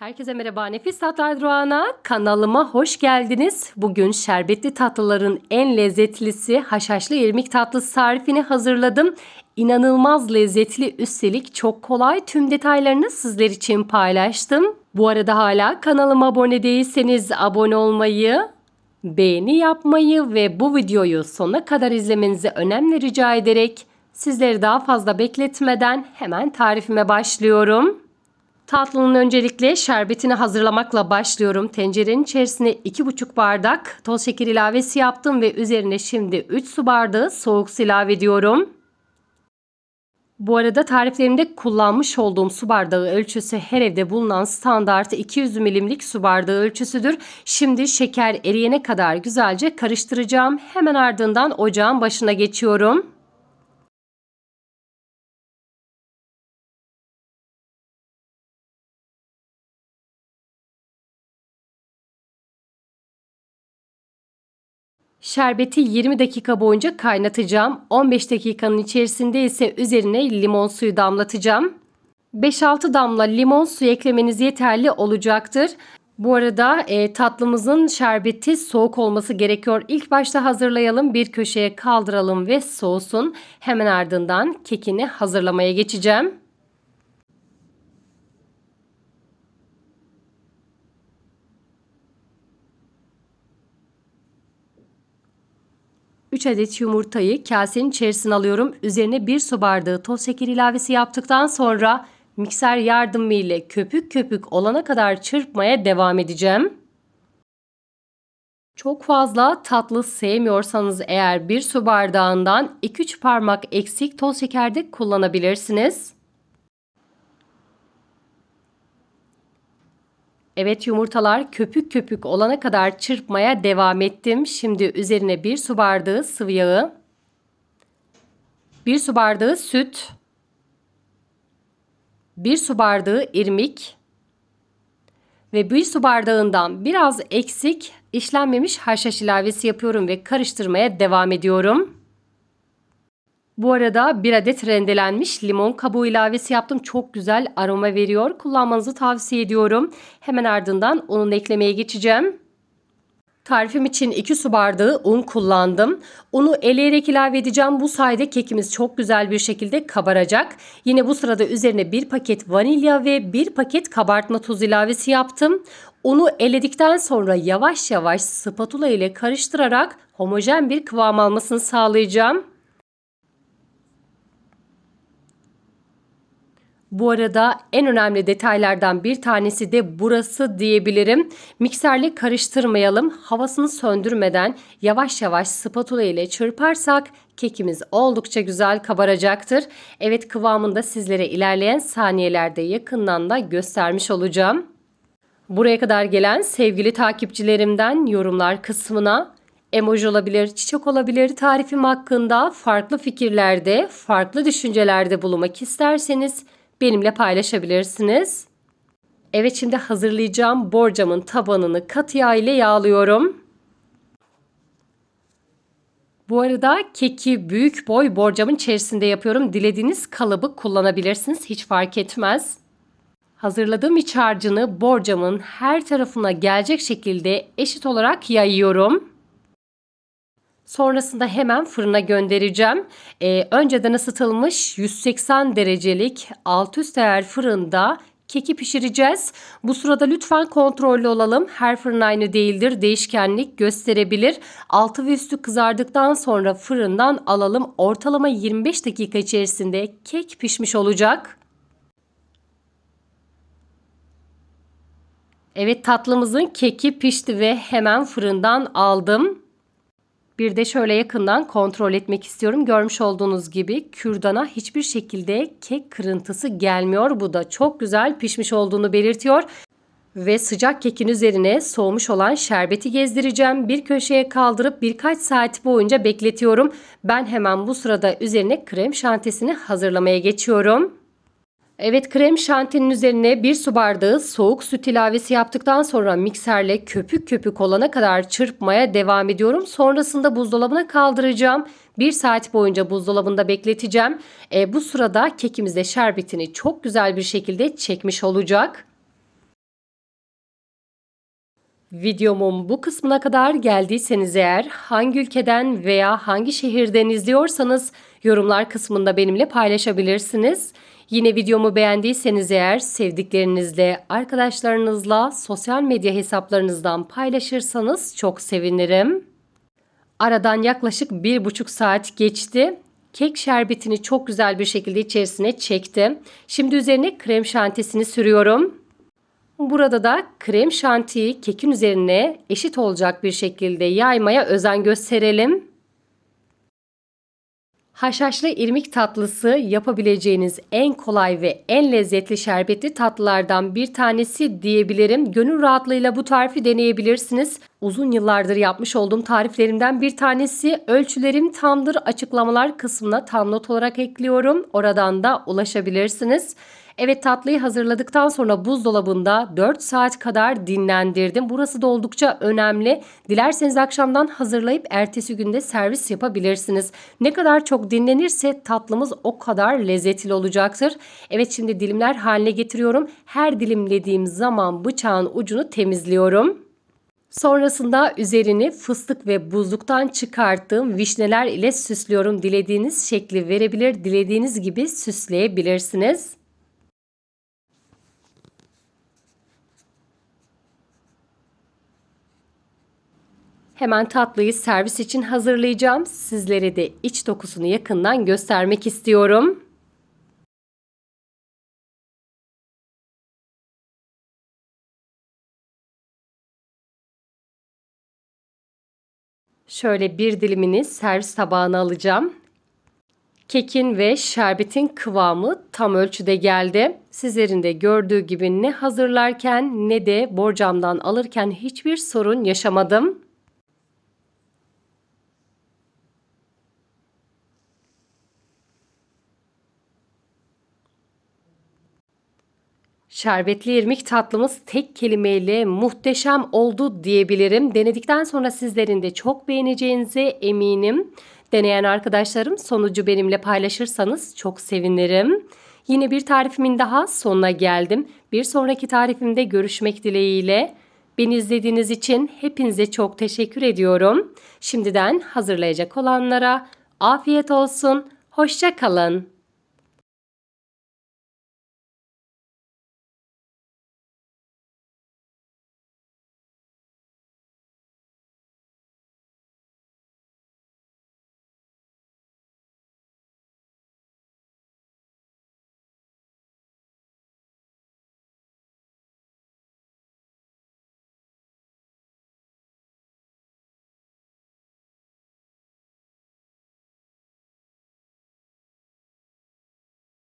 Herkese merhaba Nefis Tatlar Durağı'na kanalıma hoş geldiniz. Bugün şerbetli tatlıların en lezzetlisi haşhaşlı irmik tatlısı tarifini hazırladım. İnanılmaz lezzetli üstelik çok kolay tüm detaylarını sizler için paylaştım. Bu arada hala kanalıma abone değilseniz abone olmayı, beğeni yapmayı ve bu videoyu sonuna kadar izlemenizi önemli rica ederek sizleri daha fazla bekletmeden hemen tarifime başlıyorum. Tatlının öncelikle şerbetini hazırlamakla başlıyorum. Tencerenin içerisine 2,5 bardak toz şeker ilavesi yaptım ve üzerine şimdi 3 su bardağı soğuk su ilave ediyorum. Bu arada tariflerimde kullanmış olduğum su bardağı ölçüsü her evde bulunan standart 200 milimlik su bardağı ölçüsüdür. Şimdi şeker eriyene kadar güzelce karıştıracağım. Hemen ardından ocağın başına geçiyorum. Şerbeti 20 dakika boyunca kaynatacağım. 15 dakikanın içerisinde ise üzerine limon suyu damlatacağım. 5-6 damla limon suyu eklemeniz yeterli olacaktır. Bu arada e, tatlımızın şerbeti soğuk olması gerekiyor. İlk başta hazırlayalım, bir köşeye kaldıralım ve soğusun. Hemen ardından kekini hazırlamaya geçeceğim. 3 adet yumurtayı kasenin içerisine alıyorum. Üzerine 1 su bardağı toz şeker ilavesi yaptıktan sonra mikser yardımıyla köpük köpük olana kadar çırpmaya devam edeceğim. Çok fazla tatlı sevmiyorsanız eğer 1 su bardağından 2-3 parmak eksik toz şeker de kullanabilirsiniz. Evet yumurtalar köpük köpük olana kadar çırpmaya devam ettim. Şimdi üzerine bir su bardağı sıvı yağı, bir su bardağı süt, bir su bardağı irmik ve bir su bardağından biraz eksik işlenmemiş haşhaş ilavesi yapıyorum ve karıştırmaya devam ediyorum. Bu arada bir adet rendelenmiş limon kabuğu ilavesi yaptım. Çok güzel aroma veriyor. Kullanmanızı tavsiye ediyorum. Hemen ardından unun eklemeye geçeceğim. Tarifim için 2 su bardağı un kullandım. Unu eleyerek ilave edeceğim. Bu sayede kekimiz çok güzel bir şekilde kabaracak. Yine bu sırada üzerine 1 paket vanilya ve 1 paket kabartma tozu ilavesi yaptım. Unu eledikten sonra yavaş yavaş spatula ile karıştırarak homojen bir kıvam almasını sağlayacağım. Bu arada en önemli detaylardan bir tanesi de burası diyebilirim. Mikserle karıştırmayalım. Havasını söndürmeden yavaş yavaş spatula ile çırparsak kekimiz oldukça güzel kabaracaktır. Evet kıvamında sizlere ilerleyen saniyelerde yakından da göstermiş olacağım. Buraya kadar gelen sevgili takipçilerimden yorumlar kısmına emoji olabilir, çiçek olabilir tarifim hakkında farklı fikirlerde, farklı düşüncelerde bulunmak isterseniz benimle paylaşabilirsiniz. Evet şimdi hazırlayacağım borcamın tabanını katı yağ ile yağlıyorum. Bu arada keki büyük boy borcamın içerisinde yapıyorum. Dilediğiniz kalıbı kullanabilirsiniz. Hiç fark etmez. Hazırladığım iç harcını borcamın her tarafına gelecek şekilde eşit olarak yayıyorum. Sonrasında hemen fırına göndereceğim. Ee, önceden ısıtılmış 180 derecelik alt üst ayar fırında keki pişireceğiz. Bu sırada lütfen kontrollü olalım. Her fırın aynı değildir. Değişkenlik gösterebilir. Altı ve üstü kızardıktan sonra fırından alalım. Ortalama 25 dakika içerisinde kek pişmiş olacak. Evet tatlımızın keki pişti ve hemen fırından aldım. Bir de şöyle yakından kontrol etmek istiyorum. Görmüş olduğunuz gibi kürdana hiçbir şekilde kek kırıntısı gelmiyor. Bu da çok güzel pişmiş olduğunu belirtiyor. Ve sıcak kekin üzerine soğumuş olan şerbeti gezdireceğim. Bir köşeye kaldırıp birkaç saat boyunca bekletiyorum. Ben hemen bu sırada üzerine krem şantesini hazırlamaya geçiyorum. Evet krem şantinin üzerine bir su bardağı soğuk süt ilavesi yaptıktan sonra mikserle köpük köpük olana kadar çırpmaya devam ediyorum. Sonrasında buzdolabına kaldıracağım. Bir saat boyunca buzdolabında bekleteceğim. E, bu sırada kekimizde şerbetini çok güzel bir şekilde çekmiş olacak. Videomun bu kısmına kadar geldiyseniz eğer hangi ülkeden veya hangi şehirden izliyorsanız yorumlar kısmında benimle paylaşabilirsiniz. Yine videomu beğendiyseniz eğer sevdiklerinizle, arkadaşlarınızla, sosyal medya hesaplarınızdan paylaşırsanız çok sevinirim. Aradan yaklaşık bir buçuk saat geçti. Kek şerbetini çok güzel bir şekilde içerisine çektim. Şimdi üzerine krem şantisini sürüyorum. Burada da krem şantiyi kekin üzerine eşit olacak bir şekilde yaymaya özen gösterelim. Haşhaşlı irmik tatlısı yapabileceğiniz en kolay ve en lezzetli şerbetli tatlılardan bir tanesi diyebilirim. Gönül rahatlığıyla bu tarifi deneyebilirsiniz. Uzun yıllardır yapmış olduğum tariflerimden bir tanesi. Ölçülerim tamdır açıklamalar kısmına tam not olarak ekliyorum. Oradan da ulaşabilirsiniz. Evet tatlıyı hazırladıktan sonra buzdolabında 4 saat kadar dinlendirdim. Burası da oldukça önemli. Dilerseniz akşamdan hazırlayıp ertesi günde servis yapabilirsiniz. Ne kadar çok dinlenirse tatlımız o kadar lezzetli olacaktır. Evet şimdi dilimler haline getiriyorum. Her dilimlediğim zaman bıçağın ucunu temizliyorum. Sonrasında üzerini fıstık ve buzluktan çıkarttığım vişneler ile süslüyorum. Dilediğiniz şekli verebilir, dilediğiniz gibi süsleyebilirsiniz. Hemen tatlıyı servis için hazırlayacağım. Sizlere de iç dokusunu yakından göstermek istiyorum. Şöyle bir dilimini servis tabağına alacağım. Kekin ve şerbetin kıvamı tam ölçüde geldi. Sizlerin de gördüğü gibi ne hazırlarken ne de borcamdan alırken hiçbir sorun yaşamadım. Şerbetli irmik tatlımız tek kelimeyle muhteşem oldu diyebilirim. Denedikten sonra sizlerin de çok beğeneceğinize eminim. Deneyen arkadaşlarım sonucu benimle paylaşırsanız çok sevinirim. Yine bir tarifimin daha sonuna geldim. Bir sonraki tarifimde görüşmek dileğiyle. Beni izlediğiniz için hepinize çok teşekkür ediyorum. Şimdiden hazırlayacak olanlara afiyet olsun. Hoşça kalın.